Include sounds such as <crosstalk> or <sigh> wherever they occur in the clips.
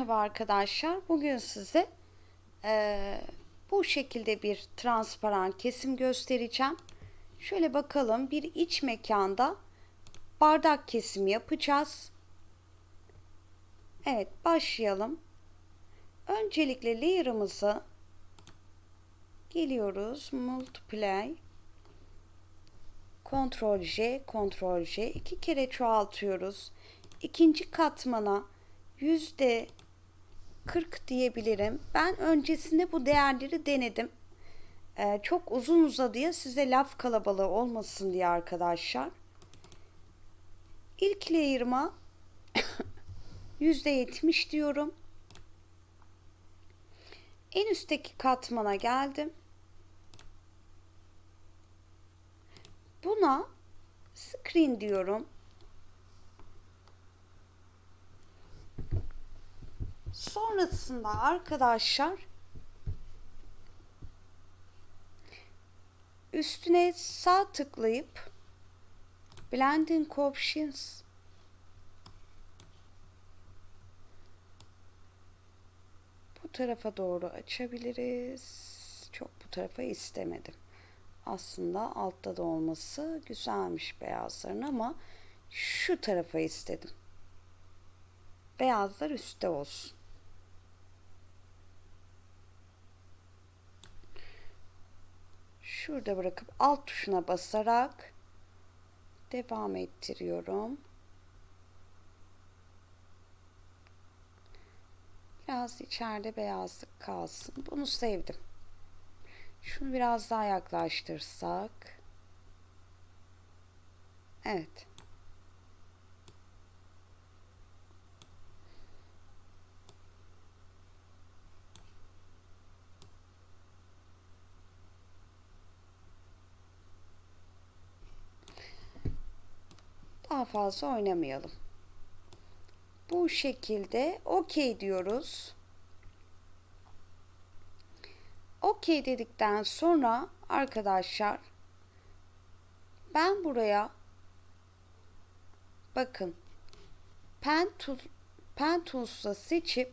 Merhaba arkadaşlar. Bugün size eee, bu şekilde bir transparan kesim göstereceğim. Şöyle bakalım bir iç mekanda bardak kesimi yapacağız. Evet başlayalım. Öncelikle layer'ımızı geliyoruz. Multiply Ctrl J, Ctrl J iki kere çoğaltıyoruz. İkinci katmana yüzde 40 diyebilirim. Ben öncesinde bu değerleri denedim. Ee, çok uzun uzadıya size laf kalabalığı olmasın diye arkadaşlar. İlk layer'ıma <coughs> yüzde 70 diyorum. En üstteki katmana geldim. Buna screen diyorum. Sonrasında arkadaşlar üstüne sağ tıklayıp Blending Options bu tarafa doğru açabiliriz. Çok bu tarafa istemedim. Aslında altta da olması güzelmiş beyazların ama şu tarafa istedim. Beyazlar üstte olsun. Şurada bırakıp alt tuşuna basarak devam ettiriyorum. Biraz içeride beyazlık kalsın. Bunu sevdim. Şunu biraz daha yaklaştırsak. Evet. Daha fazla oynamayalım. Bu şekilde okey diyoruz. Okey dedikten sonra arkadaşlar ben buraya bakın pen, tool, pen tools'la seçip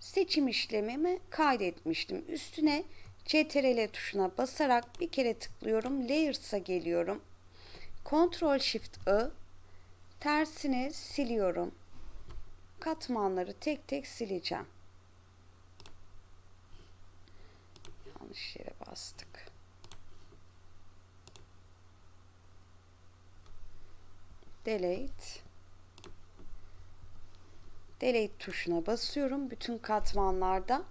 seçim işlemimi kaydetmiştim. Üstüne CTRL tuşuna basarak bir kere tıklıyorum. Layers'a geliyorum. Ctrl Shift I tersini siliyorum. Katmanları tek tek sileceğim. Yanlış yere bastık. Delete. Delete tuşuna basıyorum bütün katmanlarda.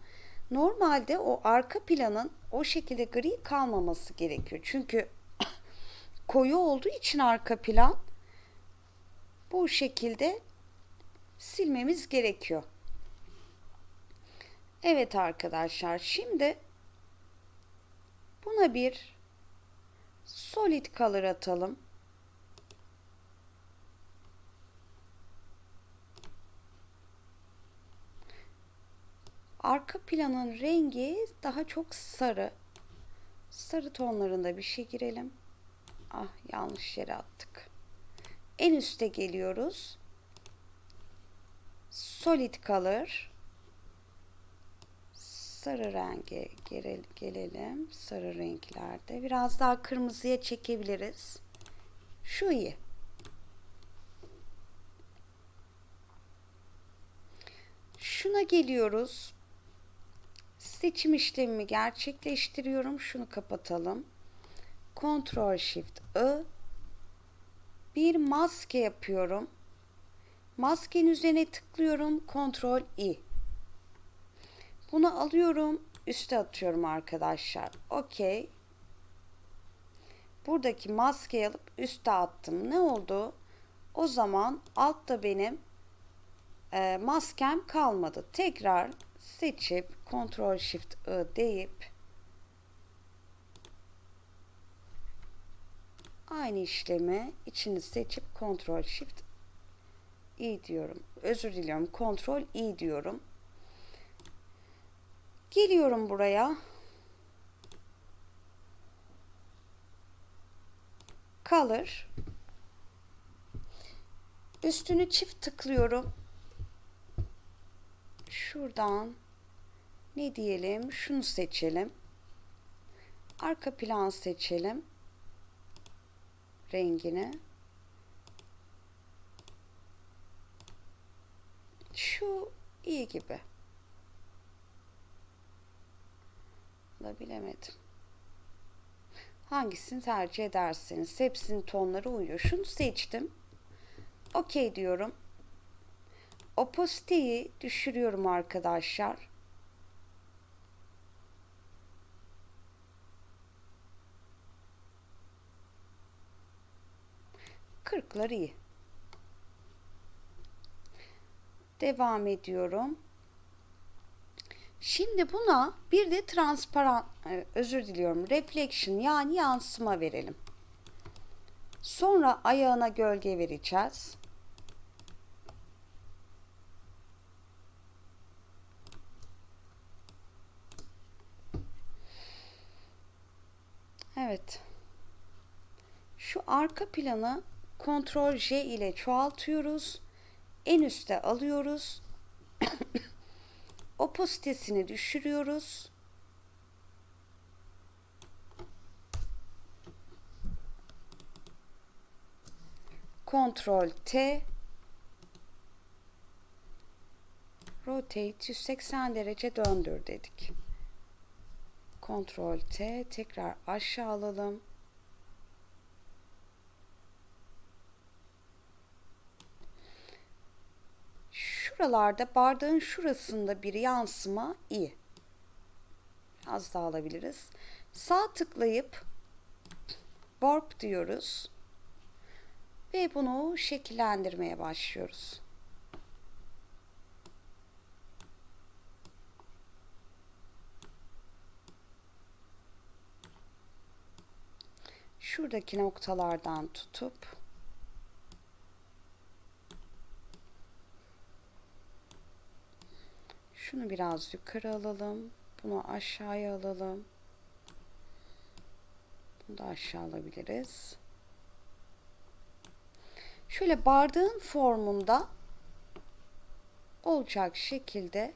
Normalde o arka planın o şekilde gri kalmaması gerekiyor. Çünkü koyu olduğu için arka plan bu şekilde silmemiz gerekiyor. Evet arkadaşlar şimdi buna bir solid color atalım. Arka planın rengi daha çok sarı. Sarı tonlarında bir şey girelim. Ah yanlış yere attık. En üste geliyoruz. Solid color. Sarı renge gelelim. Sarı renklerde. Biraz daha kırmızıya çekebiliriz. Şu iyi. Şuna geliyoruz. Seçim işlemimi gerçekleştiriyorum. Şunu kapatalım. Ctrl Shift I bir maske yapıyorum. Maskenin üzerine tıklıyorum. Ctrl I. Bunu alıyorum. Üste atıyorum arkadaşlar. Okey. Buradaki maskeyi alıp üste attım. Ne oldu? O zaman altta benim e, maskem kalmadı. Tekrar seçip Ctrl Shift I deyip aynı işlemi içini seçip Ctrl Shift I diyorum. Özür diliyorum. Ctrl I diyorum. Geliyorum buraya. Color. Üstünü çift tıklıyorum. şuradan ne diyelim? Şunu seçelim. Arka plan seçelim. Rengini. Şu iyi gibi. Da bilemedim. Hangisini tercih ederseniz. Hepsinin tonları uyuyor. Şunu seçtim. Okey diyorum. Opasiteyi düşürüyorum arkadaşlar. Kırklar iyi. Devam ediyorum. Şimdi buna bir de transparan, e, özür diliyorum, reflection yani yansıma verelim. Sonra ayağına gölge vereceğiz. Evet. Şu arka planı Ctrl J ile çoğaltıyoruz. En üste alıyoruz. <coughs> Opasitesini düşürüyoruz. Ctrl T Rotate 180 derece döndür dedik. Ctrl T tekrar aşağı alalım. Şuralarda bardağın şurasında bir yansıma iyi. Az daha alabiliriz. Sağ tıklayıp warp diyoruz. Ve bunu şekillendirmeye başlıyoruz. Şuradaki noktalardan tutup Şunu biraz yukarı alalım. Bunu aşağıya alalım. Bunu da aşağı alabiliriz. Şöyle bardağın formunda olacak şekilde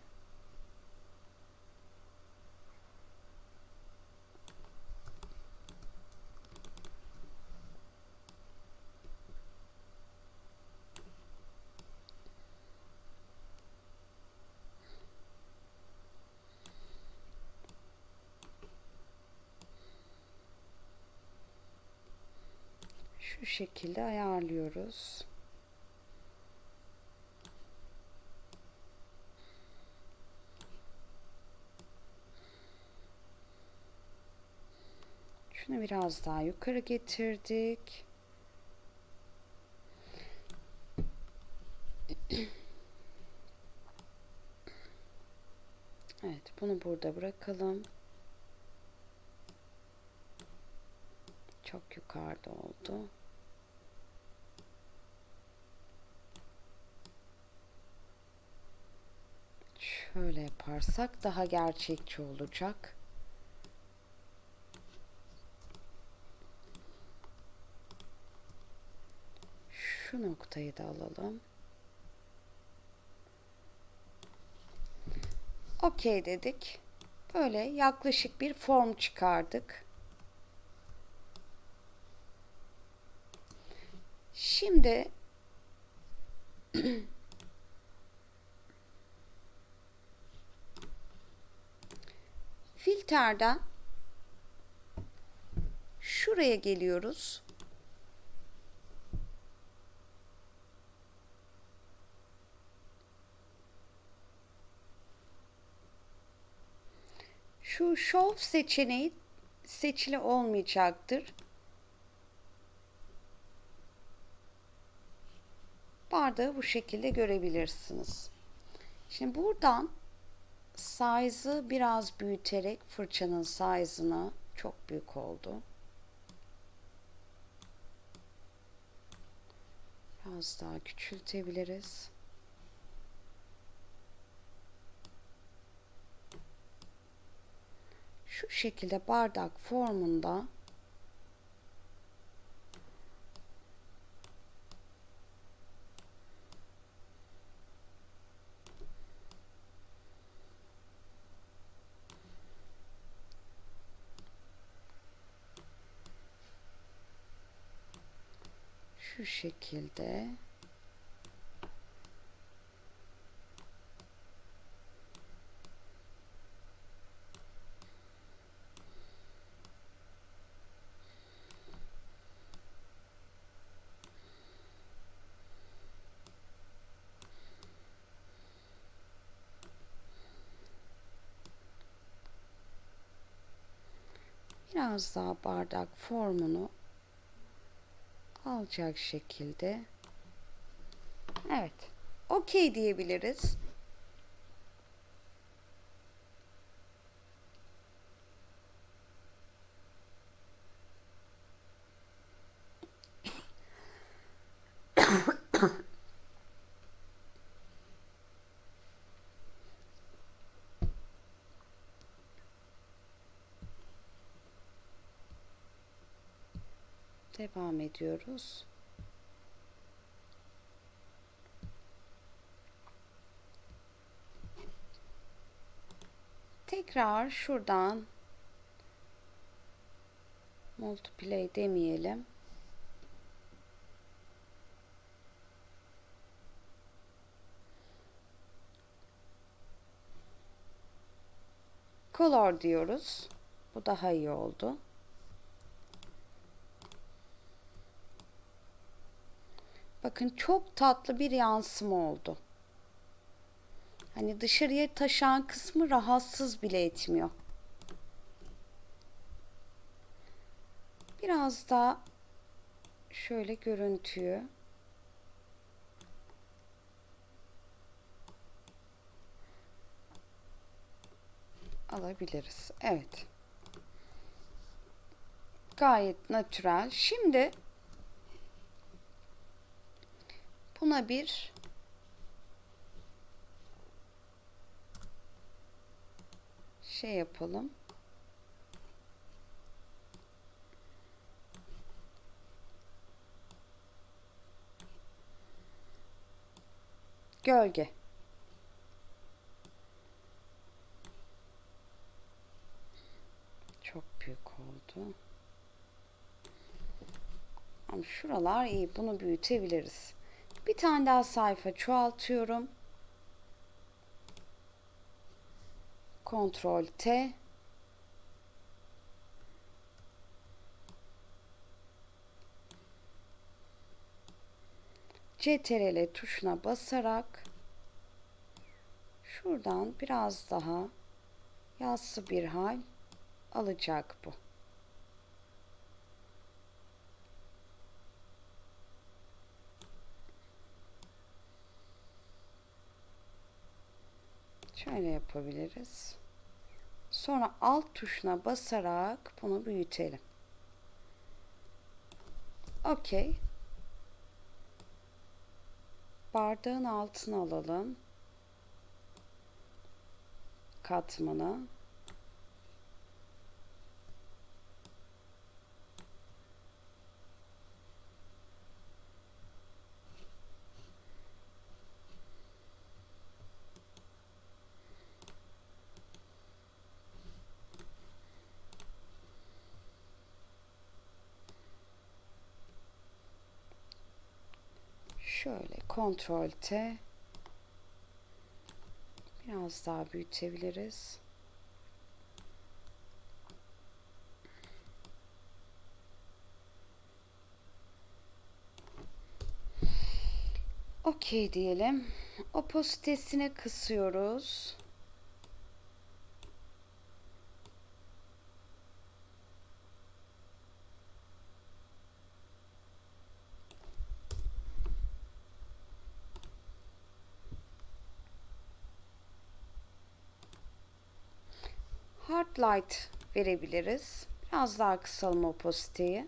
şu şekilde ayarlıyoruz. Şunu biraz daha yukarı getirdik. Evet, bunu burada bırakalım. Çok yukarıda oldu. Şöyle yaparsak daha gerçekçi olacak. Şu noktayı da alalım. Okey dedik. Böyle yaklaşık bir form çıkardık. Şimdi <clears throat> filterden şuraya geliyoruz. Şu show seçeneği seçili olmayacaktır. Bardağı bu şekilde görebilirsiniz. Şimdi buradan size'ı biraz büyüterek fırçanın size'ını çok büyük oldu. Biraz daha küçültebiliriz. Şu şekilde bardak formunda şu şekilde. Biraz daha bardak formunu alacak şekilde evet okey diyebiliriz. Devam ediyoruz. Tekrar şuradan multiplay demeyelim. Color diyoruz. Bu daha iyi oldu. Bakın çok tatlı bir yansıma oldu. Hani dışarıya taşan kısmı rahatsız bile etmiyor. Biraz daha şöyle görüntüyü alabiliriz. Evet. Gayet natürel. Şimdi buna bir şey yapalım. Gölge. Çok büyük oldu. Ama şuralar iyi. Bunu büyütebiliriz. Bir tane daha sayfa çoğaltıyorum. Ctrl T. CTRL tuşuna basarak şuradan biraz daha yassı bir hal alacak bu. Şöyle yapabiliriz. Sonra alt tuşuna basarak bunu büyütelim. Okey. Bardağın altına alalım. Katmanı. Kontrol T. Biraz daha büyütebiliriz. Okey diyelim. Opasitesine kısıyoruz. Hard light verebiliriz. Biraz daha kısalım opasiteyi.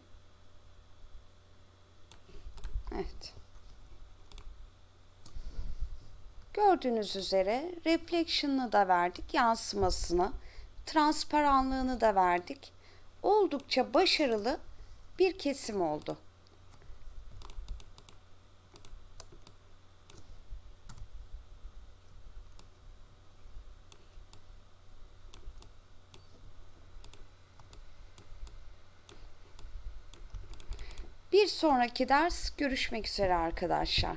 Evet. Gördüğünüz üzere reflection'ını da verdik, yansımasını, transparanlığını da verdik. Oldukça başarılı bir kesim oldu. Bir sonraki ders görüşmek üzere arkadaşlar.